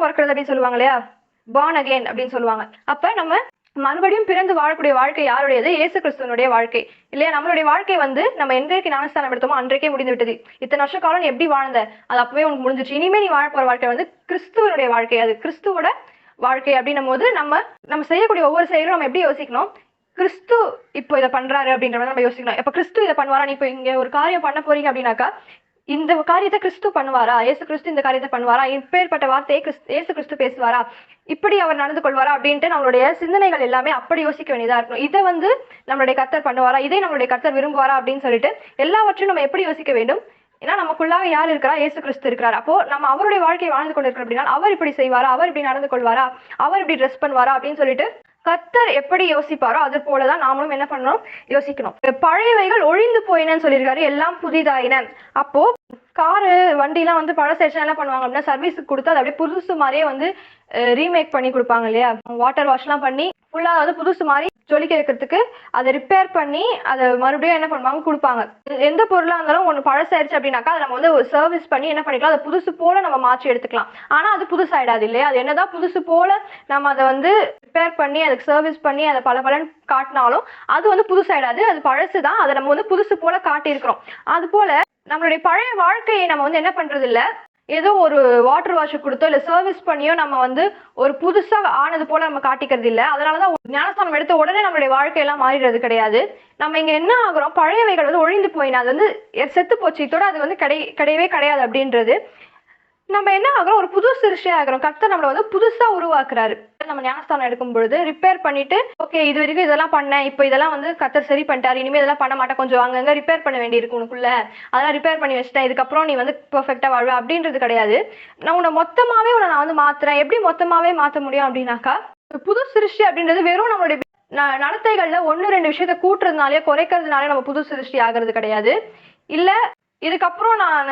பிறக்கிறது அப்படின்னு சொல்லுவாங்க இல்லையா பார்ன் அகேன் அப்படின்னு சொல்லுவாங்க. அப்ப நம்ம மறுபடியும் பிறந்து வாழக்கூடிய வாழ்க்கை யாருடையது? இயேசு கிறிஸ்துவனுடைய வாழ்க்கை. இல்லையா? நம்மளுடைய வாழ்க்கை வந்து நம்ம என்றைக்கு ஞானஸ்தானம் எடுத்தோமோ அன்றைக்கே முடிந்து விட்டது. இத்தனை வருஷ காலம் எப்படி வாழ்ந்த? அது அப்பவே உனக்கு முடிஞ்சிச்சு. இனிமே நீ வாழ போற வாழ்க்கை வந்து கிறிஸ்துவனுடைய வாழ்க்கை. அது கிறிஸ்துவோட வாழ்க்கை அப்படின்னும் போது நம்ம நம்ம செய்யக்கூடிய ஒவ்வொரு செயலும் நம்ம எப்படி யோசிக்கணும்? கிறிஸ்து இப்போ இதை பண்றாரு அப்படின்ற மாதிரி நம்ம யோசிக்கணும். இப்போ கிறிஸ்து இதை பண்ணுவாரா? நீ இப்போ இங்க ஒரு காரியம் பண்ண போறீங்க அப்படின்னாக்கா இந்த காரியத்தை கிறிஸ்து பண்ணுவாரா? இயேசு கிறிஸ்து இந்த காரியத்தை பண்ணுவாரா? இப்பேற்பட்ட வார்த்தையை கிறிஸ்து இயேசு கிறிஸ்து பேசுவாரா? இப்படி அவர் நடந்து கொள்வாரா அப்படின்ட்டு நம்மளுடைய சிந்தனைகள் எல்லாமே அப்படி யோசிக்க வேண்டியதா இருக்கணும். இதை வந்து நம்மளுடைய கர்த்தர் பண்ணுவாரா? இதை நம்மளுடைய கர்த்தர் விரும்புவாரா அப்படின்னு சொல்லிட்டு எல்லாவற்றையும் நம்ம எப்படி யோசிக்க வேண்டும்? ஏன்னா நமக்குள்ளாக யார் இருக்கிறா? ஏசு கிறிஸ்து இருக்கிறார். அப்போ நம்ம அவருடைய வாழ்க்கையை வாழ்ந்து கொண்டிருக்கிறோம் அப்படின்னா அவர் இப்படி செய்வாரா? அவர் இப்படி நடந்து கொள்வாரா? அவர் இப்படி ட்ரெஸ் பண்ணுவாரா அப்படின்னு சொல்லிட்டு கத்தர் எப்படி யோசிப்பாரோ அது போலதான் நாமளும் என்ன பண்ணணும்? யோசிக்கணும். பழையவைகள் ஒழிந்து போயினன்னு சொல்லியிருக்காரு. எல்லாம் புதிதாயின. அப்போ காரு வண்டிலாம் வந்து பழசாயிடுச்சுன்னா என்ன பண்ணுவாங்க அப்படின்னா சர்வீஸுக்கு கொடுத்து அதை அப்படியே புதுசு மாதிரியே வந்து ரீமேக் பண்ணி கொடுப்பாங்க இல்லையா? வாட்டர் வாஷ்லாம் பண்ணி ஃபுல்லாக வந்து புதுசு மாதிரி ஜொலிக்க வைக்கிறதுக்கு அதை ரிப்பேர் பண்ணி அதை மறுபடியும் என்ன பண்ணுவாங்க? கொடுப்பாங்க. எந்த பொருளாக இருந்தாலும் ஒன்று பழசாயிருச்சு அப்படின்னாக்கா அதை நம்ம வந்து ஒரு சர்வீஸ் பண்ணி என்ன பண்ணிக்கலாம்? அதை புதுசு போல நம்ம மாற்றி எடுத்துக்கலாம். ஆனால் அது புதுசாயிடாது இல்லையா? அது என்னதான் புதுசு போல நம்ம அதை வந்து ரிப்பேர் பண்ணி அதுக்கு சர்வீஸ் பண்ணி அதை பல பலன் காட்டினாலும் அது வந்து புதுசாயிடாது. அது பழசு தான் அதை நம்ம வந்து புதுசு போல காட்டியிருக்கிறோம். அது போல நம்மளுடைய பழைய வாழ்க்கையை நம்ம வந்து என்ன பண்றது இல்ல ஏதோ ஒரு வாட்டர் வாஷ் கொடுத்தோ இல்ல சர்வீஸ் பண்ணியோ நம்ம வந்து ஒரு புதுசா ஆனது போல நம்ம காட்டிக்கிறது இல்ல அதனாலதான் ஞானஸ்தானம் எடுத்த உடனே நம்மளுடைய வாழ்க்கையெல்லாம் மாறிடுறது கிடையாது. நம்ம இங்க என்ன ஆகுறோம்? பழையவைகள் வந்து ஒழிந்து போயினா. அது வந்து செத்து போச்சு. இதோட அது வந்து கிடை கிடையவே கிடையாது அப்படின்றது. நம்ம என்ன ஆகுறோம்? ஒரு புது சிருஷ்டி ஆகிறோம். கர்த்தர் நம்மளை வந்து புதுசா உருவாக்குறாரு. நம்ம ஞானஸ்தானம் எடுக்கும் பொழுது ரிப்பேர் பண்ணிட்டு ஓகே இது வரைக்கும் இதெல்லாம் பண்ணேன். இப்போ இதெல்லாம் வந்து கர்த்தர் சரி பண்ணிட்டாரு. இனிமே இதெல்லாம் பண்ண மாட்டேன். கொஞ்சம் அங்கங்க ரிப்பேர் பண்ண வேண்டியிருக்கு உனக்குள்ள. அதெல்லாம் ரிப்பேர் பண்ணி வச்சிட்டேன். இதுக்கப்புறம் நீ வந்து பெர்ஃபெக்டா வாழ்வ அப்படின்றது கிடையாது. நான் உன்னை மொத்தமாவே உன்னை நான் வந்து மாத்துறேன். எப்படி மொத்தமாவே மாத்த முடியும் அப்படின்னாக்கா ஒரு புது சிருஷ்டி அப்படின்றது வெறும் நம்மளுடைய ந- நடத்தைகள்ல ஒன்று ரெண்டு விஷயத்த கூட்டுறதுனாலே குறைக்கிறதுனாலே நம்ம புது சிருஷ்டி ஆகிறது கிடையாது. இல்ல இதுக்கப்புறம் நான்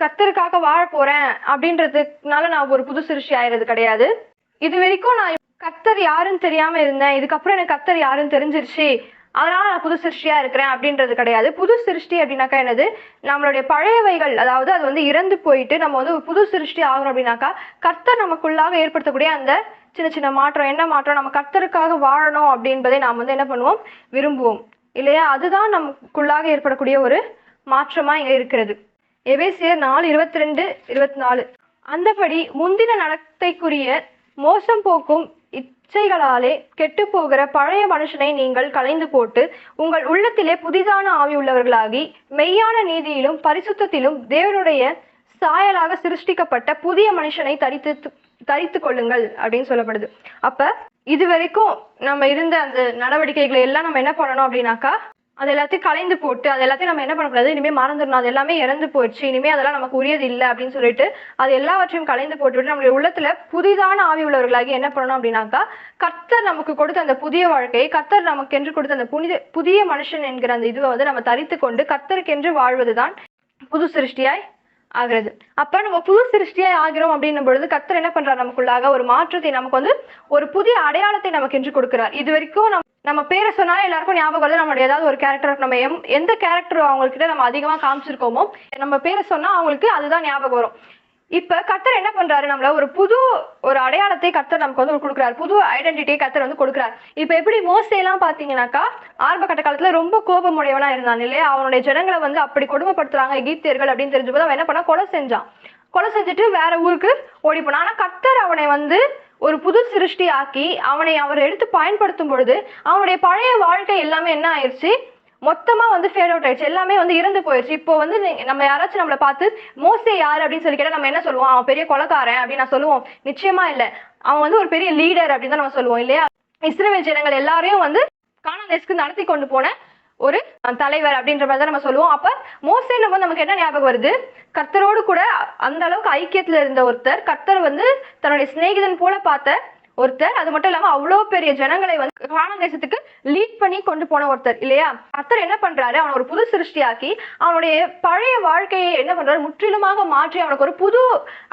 கத்தருக்காக வாழ போறேன் அப்படின்றதுனால நான் ஒரு புது சிருஷ்டி ஆயிடுறது கிடையாது. இது வரைக்கும் நான் கத்தர் யாருன்னு தெரியாம இருந்தேன். இதுக்கப்புறம் எனக்கு கத்தர் யாருன்னு தெரிஞ்சிருச்சு. அதனால நான் புது சிருஷ்டியா இருக்கிறேன் அப்படின்றது கிடையாது. புது சிருஷ்டி அப்படின்னாக்கா என்னது? நம்மளுடைய பழையவைகள் அதாவது அது வந்து இறந்து போயிட்டு நம்ம வந்து புது சிருஷ்டி ஆகிறோம் அப்படின்னாக்கா கர்த்தர் நமக்குள்ளாக ஏற்படுத்தக்கூடிய அந்த சின்ன சின்ன மாற்றம். என்ன மாற்றம்? நம்ம கர்த்தருக்காக வாழணும் அப்படின்றதை நாம் வந்து என்ன பண்ணுவோம்? விரும்புவோம். இல்லையா? அதுதான் நமக்குள்ளாக ஏற்படக்கூடிய ஒரு மாற்றமா இங்க இருக்கிறது. எபேசியர் நாலு இருபத்தி ரெண்டு இருபத்தி நாலு அந்தபடி முந்தின நடத்தைக்குரிய மோசம் போக்கும் இச்சைகளாலே கெட்டு போகிற பழைய மனுஷனை நீங்கள் களைந்து போட்டு உங்கள் உள்ளத்திலே புதிதான ஆவி உள்ளவர்களாகி மெய்யான நீதியிலும் பரிசுத்தத்திலும் தேவனுடைய சாயலாக சிருஷ்டிக்கப்பட்ட புதிய மனுஷனை தரித்து தரித்து கொள்ளுங்கள் அப்படின்னு சொல்லப்படுது. அப்ப இது வரைக்கும் நம்ம இருந்த அந்த நடவடிக்கைகளை எல்லாம் நம்ம என்ன பண்ணணும் அப்படின்னாக்கா அது எல்லாத்தையும் கலைந்து போட்டு அது எல்லாத்தையும் நம்ம என்ன பண்ணக்கூடாது? இனிமே மறந்துடணும். அது எல்லாமே இறந்து போயிடுச்சு. இனிமே அதெல்லாம் நமக்கு உரியது இல்லை அப்படின்னு சொல்லிட்டு அது எல்லாவற்றையும் கலைந்து போட்டுவிட்டு நம்மளுடைய உள்ளத்துல புதிதான ஆவி உள்ளவர்களாகி என்ன பண்ணணும் அப்படின்னாக்கா கர்த்தர் நமக்கு கொடுத்த அந்த புதிய வாழ்க்கையை கர்த்தர் நமக்கு என்று கொடுத்த அந்த புனித புதிய மனுஷன் என்கிற அந்த இதுவை வந்து நம்ம தரித்து கொண்டு கர்த்தருக்கென்று வாழ்வதுதான் புது சிருஷ்டியாய் ஆகிறது. அப்ப நம்ம புது சிருஷ்டியா ஆகிறோம் அப்படின்னும் பொழுது கத்தர் என்ன பண்றார் நமக்குள்ளாக? ஒரு மாற்றத்தை நமக்கு வந்து ஒரு புதிய அடையாளத்தை நமக்கு என்று கொடுக்கிறார். இது வரைக்கும் நம்ம நம்ம பேரை சொன்னாலே எல்லாருக்கும் ஞாபகம் வருது. நம்மளுடைய ஏதாவது ஒரு கேரக்டர் நம்ம எம் எந்த கேரக்டர் அவங்கக்கிட்ட நம்ம அதிகமா காமிச்சிருக்கோமோ நம்ம பேரை சொன்னா அவங்களுக்கு அதுதான் ஞாபகம் வரும். இப்ப கர்த்தர் என்ன பண்றாரு? நம்மள ஒரு புது ஒரு அடையாளத்தை கர்த்தர் நமக்கு வந்து கொடுக்குறாரு. புது ஐடென்டிட்டியை கத்தர் வந்து கொடுக்குறாரு. இப்ப எப்படி மோசையெல்லாம் பார்த்தீங்கன்னாக்கா பாத்தீங்கன்னாக்கா ஆரம்ப கட்ட காலத்துல ரொம்ப கோபமுடையவனா இருந்தான் இல்லையா? அவனுடைய ஜனங்களை வந்து அப்படி கொடுமைப்படுத்துறாங்க எகிப்தியர்கள் அப்படின்னு தெரிஞ்சு அவன் என்ன பண்ணா கொலை செஞ்சான். கொலை செஞ்சுட்டு வேற ஊருக்கு ஓடி போனான். ஆனா கர்த்தர் அவனை வந்து ஒரு புது சிருஷ்டி ஆக்கி அவனை அவர் எடுத்து பயன்படுத்தும் பொழுது அவனுடைய பழைய வாழ்க்கை எல்லாமே என்ன ஆயிடுச்சு மொத்தமா வந்து ஃபேட் அவுட் ஆயிடுச்சு. எல்லாமே வந்து இறந்து போயிடுச்சு. இப்போ வந்து நம்ம யாராச்சும் நம்மளை பார்த்து மோஸ்டே யார் அப்படின்னு சொல்லி கேட்டால் நம்ம என்ன சொல்லுவோம்? அவன் பெரிய கொலக்காரன் அப்படின்னு நான் சொல்லுவோம். நிச்சயமா இல்ல. அவன் வந்து ஒரு பெரிய லீடர் அப்படின்னு தான் நம்ம சொல்லுவோம் இல்லையா? இஸ்ரேல் ஜனங்கள் எல்லாரையும் வந்து கானாதேஸ்க்கு நடத்தி கொண்டு போன ஒரு தலைவர் அப்படின்ற மாதிரி தான் நம்ம சொல்லுவோம். அப்ப மோசே போது நமக்கு என்ன ஞாபகம் வருது? கர்த்தரோடு கூட அந்த அளவுக்கு ஐக்கியத்துல இருந்த ஒருத்தர் கர்த்தர் வந்து தன்னுடைய சிநேகிதன் போல பார்த்த ஒருத்தர் அது மட்டும் இல்லாம அவ்வளோ பெரிய ஜனங்களை வந்து கானான் தேசத்துக்கு லீட் பண்ணி கொண்டு போன ஒருத்தர் இல்லையா? கர்த்தர் என்ன பண்றாரு? அவனை ஒரு புது சிருஷ்டியாக்கி அவனுடைய பழைய வாழ்க்கையை என்ன பண்றாரு? முற்றிலுமாக மாற்றி அவனுக்கு ஒரு புது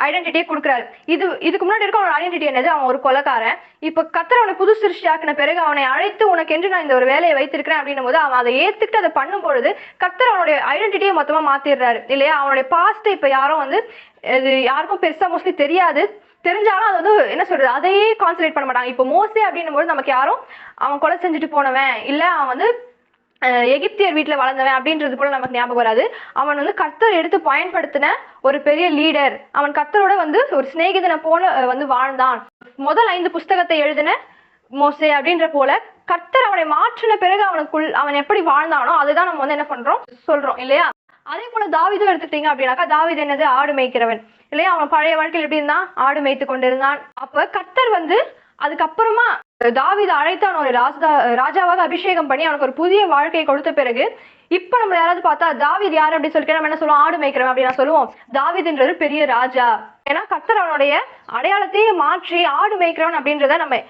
ஐடென்டிட்டியை கொடுக்குறாரு. இது இதுக்கு முன்னாடி இருக்க அவனோட ஐடென்டிட்டி என்னது? அவன் ஒரு கொலைக்காரன் இப்ப கத்தர் அவனை புது சிருஷ்டியாக்கின பிறகு அவனை அழைத்து உனக்கு என்று நான் இந்த ஒரு வேலையை வைத்திருக்கிறேன் அப்படின்னும் போது அவன் அதை ஏத்துக்கிட்டு அதை பண்ணும் பொழுது கத்தர் அவனுடைய ஐடென்டிட்டியை மொத்தமா மாத்திடுறாரு. இல்லையா? அவனுடைய பாஸ்ட் இப்ப யாரும் வந்து இது யாருக்கும் பெருசா மோஸ்ட்லி தெரியாது. தெரிஞ்சாலும் அது வந்து என்ன சொல்றது அதையே கான்சன்ட்ரேட் பண்ண மாட்டாங்க. இப்போ மோசே அப்படின்னும் போது நமக்கு யாரும் அவன் கொலை செஞ்சுட்டு போனவன் இல்லை அவன் வந்து எகிப்தியர் வீட்டில் வளர்ந்தவன் அப்படின்றது போல நமக்கு ஞாபகம் வராது. அவன் வந்து கர்த்தர் எடுத்து பயன்படுத்தின ஒரு பெரிய லீடர் அவன் கர்த்தரோட வந்து ஒரு சிநேகிதனை போல வந்து வாழ்ந்தான். முதல் ஐந்து புஸ்தகத்தை எழுதின மோசே அப்படின்ற போல கர்த்தர் அவனை மாற்றின பிறகு அவனுக்குள் அவன் எப்படி வாழ்ந்தானோ அதுதான் நம்ம வந்து என்ன பண்றோம் சொல்றோம் இல்லையா? அதே போல தாவீதும் எடுத்துட்டீங்க அப்படின்னாக்கா தாவீது என்னது? ஆடு மேய்க்கிறவன். இல்லையா? அவன் பழைய வாழ்க்கையில் எப்படி இருந்தான்? ஆடு மேய்த்து கொண்டிருந்தான். அப்ப கர்த்தர் வந்து அதுக்கப்புறமா தாவீது அழைத்து அவன் ஒரு ராஜா ராஜாவாக அபிஷேகம் பண்ணி அவனுக்கு ஒரு புதிய வாழ்க்கையை கொடுத்த பிறகு இப்ப நம்ம யாராவது பார்த்தா தாவீது யார் அப்படின்னு சொல்லிட்டு நம்ம என்ன சொல்லுவோம்? ஆடு மேய்க்கிறவன் அப்படின்னு நான் சொல்லுவோம். தாவீதுன்றது பெரிய ராஜா. ஏன்னா கர்த்தர் அவனுடைய அடையாளத்தையே மாற்றி ஆடு மேய்க்கிறவன் அப்படின்றத நம்ம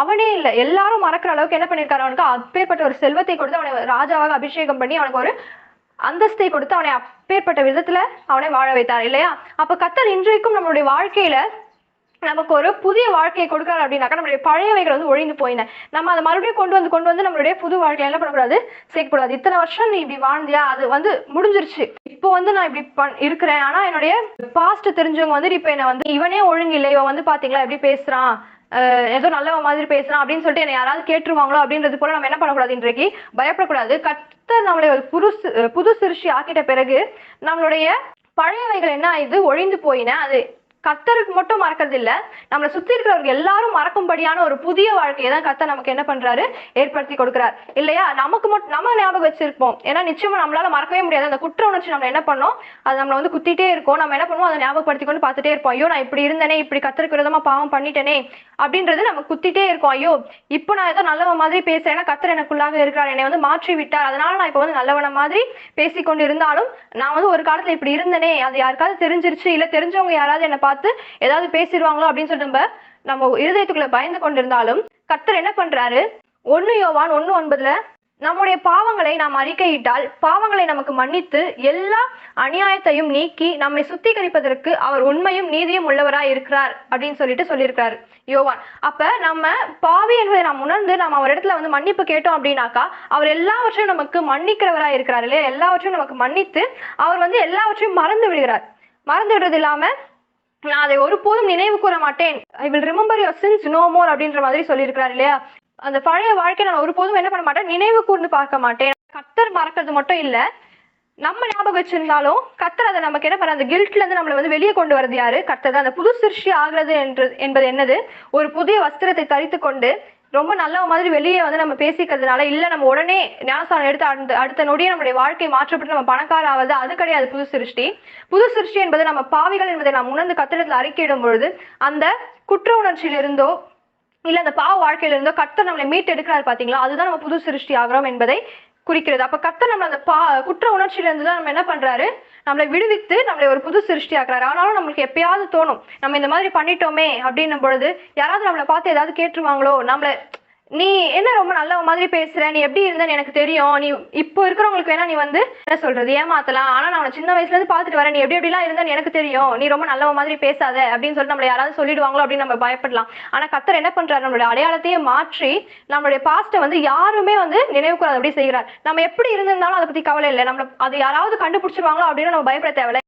அவனே இல்ல எல்லாரும் மறக்கிற அளவுக்கு என்ன பண்ணிருக்காரு? அவனுக்கு அப்பேற்பட்ட ஒரு செல்வத்தை கொடுத்து அவனை ராஜாவாக அபிஷேகம் பண்ணி அவனுக்கு ஒரு அந்தஸ்தை கொடுத்து அவனை அப்பேற்பட்ட விதத்துல அவனை வாழ வைத்தார் இல்லையா? அப்ப கத்தர் இன்றைக்கும் நம்மளுடைய வாழ்க்கையில நமக்கு ஒரு புதிய வாழ்க்கையை கொடுக்குறாரு அப்படின்னாக்கா நம்மளுடைய பழையவைகள் வந்து ஒழிந்து போயின. நம்ம அதை மறுபடியும் கொண்டு வந்து கொண்டு வந்து நம்மளுடைய புது வாழ்க்கையில என்ன பண்ணக்கூடாது? சேர்க்கக்கூடாது இத்தனை வருஷம் நீ இப்படி வாழ்ந்தியா? அது வந்து முடிஞ்சிருச்சு. இப்போ வந்து நான் இப்படி பண் இருக்கிறேன். ஆனா என்னுடைய பாஸ்ட் தெரிஞ்சவங்க வந்து இப்போ என்ன வந்து இவனே ஒழுங்கு இல்லை. இவன் வந்து பாத்தீங்களா? எப்படி பேசுறான்? ஏதோ நல்ல மாதிரி பேசுறான் அப்படின்னு சொல்லிட்டு என்ன யாராவது கேட்டுருவாங்களோ அப்படின்றது போல நம்ம என்ன பண்ணக்கூடாது இன்றைக்கு? பயப்படக்கூடாது. கர்த்தர் நம்மளை ஒரு புது புது சிருஷ்டி ஆக்கிட்ட பிறகு நம்மளுடைய பழையவைகள் என்ன இது ஒழிந்து போயின. அது கத்தருக்கு மட்டும் மறக்கிறது இல்ல நம்மளை சுத்தி இருக்கிறவர்கள் எல்லாரும் மறக்கும்படியான ஒரு புதிய வாழ்க்கையை தான் கத்தர் நமக்கு என்ன பண்றாரு? ஏற்படுத்தி கொடுக்குறார். இல்லையா? நமக்கு மட்டும் நம்ம ஞாபகம் வச்சிருப்போம். ஏன்னா நிச்சயமா நம்மளால மறக்கவே முடியாது. அந்த குற்ற உணர்ச்சி நம்ம என்ன பண்ணோம்? அது நம்மளை வந்து குத்திட்டே இருக்கும். நம்ம என்ன பண்ணுவோம்? அதை ஞாபகப்படுத்தி கொண்டு பார்த்துட்டே இருப்போம். ஐயோ நான் இப்படி இருந்தேனே இப்படி கத்தருக்கு விரோதமா பாவம் பண்ணிட்டேனே அப்படின்றது நம்ம குத்திட்டே இருக்கோம். ஐயோ இப்போ நான் ஏதோ நல்லவன் மாதிரி பேசுறேன்னா கத்தர் எனக்குள்ளாக இருக்கிறார். என்னை வந்து மாற்றி விட்டார் அதனால நான் இப்போ வந்து நல்லவன மாதிரி பேசிக்கொண்டு இருந்தாலும் நான் வந்து ஒரு காலத்துல இப்படி இருந்தேனே அது யாருக்காவது தெரிஞ்சிருச்சு இல்ல தெரிஞ்சவங்க யாராவது என்னை பார்த்து ஏதாவது பேசிடுவாங்களோ அப்படின்னு சொல்லிட்டு நம்ம நம்ம இருதயத்துக்குள்ள பயந்து கொண்டிருந்தாலும் கர்த்தர் என்ன பண்றாரு? ஒன்னு யோவான் ஒன்னு ஒன்பதுல நம்முடைய பாவங்களை நாம் அறிக்கையிட்டால் பாவங்களை நமக்கு மன்னித்து எல்லா அநியாயத்தையும் நீக்கி நம்மை சுத்திகரிப்பதற்கு அவர் உண்மையும் நீதியும் உள்ளவராய் இருக்கிறார் அப்படின்னு சொல்லிட்டு சொல்லியிருக்காரு யோவான். அப்ப நம்ம பாவி என்பதை நாம் உணர்ந்து நாம் அவர் இடத்துல வந்து மன்னிப்பு கேட்டோம் அப்படின்னாக்கா அவர் எல்லாவற்றையும் நமக்கு மன்னிக்கிறவராய் இருக்கிறார் இல்லையா? எல்லாவற்றையும் நமக்கு மன்னித்து அவர் வந்து எல்லாவற்றையும் மறந்து விடுகிறார். மறந்து விடுறது இல்லாம நான் அதை ஒருபோதும் நினைவு கூற மாட்டேன். I will remember your sins no more அப்படின்ற மாதிரி சொல்லியிருக்கிறார் இல்லையா? அந்த பழைய வாழ்க்கை நான் ஒருபோதும் என்ன பண்ண மாட்டேன்? நினைவு கூர்ந்து பார்க்க மாட்டேன். கத்தர் மறக்கிறது மட்டும் இல்ல. நம்ம ஞாபகம் வச்சிருந்தாலும் கத்தர் அதை நமக்கு என்ன பண்ண அந்த கில்ட்ல இருந்து நம்மளை வந்து வெளியே கொண்டு வரது யாரு? கத்தர் தான். அந்த புது சிருஷ்டி ஆகிறது என்று என்பது என்னது? ஒரு புதிய வஸ்திரத்தை தரித்து கொண்டு ரொம்ப நல்ல மாதிரி வெளியே வந்து நம்ம பேசிக்கிறதுனால இல்லை நம்ம உடனே ஞானஸ்தானம் எடுத்து அடுத்த அடுத்த நொடியே நம்மளுடைய வாழ்க்கை மாற்றப்பட்டு நம்ம பணக்கார ஆவது அது கிடையாது புது சிருஷ்டி. புது சிருஷ்டி என்பது நம்ம பாவிகள் என்பதை நாம் உணர்ந்து கத்திரத்தில் அறிக்கையிடும் பொழுது அந்த குற்ற உணர்ச்சியிலிருந்தோ இல்லை அந்த பாவ வாழ்க்கையில இருந்தோ கர்த்தர் நம்மளை மீட்டெடுக்கிறார் பார்த்தீங்களா அதுதான் நம்ம புது சிருஷ்டி ஆகிறோம் என்பதை குறிக்கிறது அப்ப கர்த்தர் நம்மளை அந்த பா குற்ற உணர்ச்சியில இருந்து தான் நம்ம என்ன பண்றாரு? நம்மளை விடுவித்து நம்மளை ஒரு புது சிருஷ்டி ஆக்குறாரு. ஆனாலும் நம்மளுக்கு எப்பயாவது தோணும் நம்ம இந்த மாதிரி பண்ணிட்டோமே அப்படின்னும் பொழுது யாராவது நம்மளை பார்த்து ஏதாவது கேட்டுருவாங்களோ நம்மளை நீ என்ன ரொம்ப நல்ல மாதிரி பேசுற? நீ எப்படி இருந்தன்னு எனக்கு தெரியும். நீ இப்போ இருக்கிறவங்களுக்கு வேணா நீ வந்து என்ன சொல்றது? ஏமாத்தலாம். ஆனா நான் உன சின்ன வயசுல இருந்து பார்த்துட்டு வரேன். நீ எப்படி எப்படிலாம் இருந்தன்னு எனக்கு தெரியும். நீ ரொம்ப நல்ல மாதிரி பேசாத அப்படின்னு சொல்லிட்டு நம்மள யாராவது சொல்லிடுவாங்களோ அப்படின்னு நம்ம பயப்படலாம். ஆனா கத்தர் என்ன பண்றாரு? நம்மளுடைய அடையாளத்தையே மாற்றி நம்மளுடைய பாஸ்ட்டை வந்து யாருமே வந்து நினைவு கூறாது அப்படி செய்கிறார். நம்ம எப்படி இருந்திருந்தாலும் அதை பத்தி கவலை இல்லை. நம்ம அது யாராவது கண்டுபிடிச்சிருவாங்களோ அப்படின்னு நம்ம பயப்பட தேவையில்லை.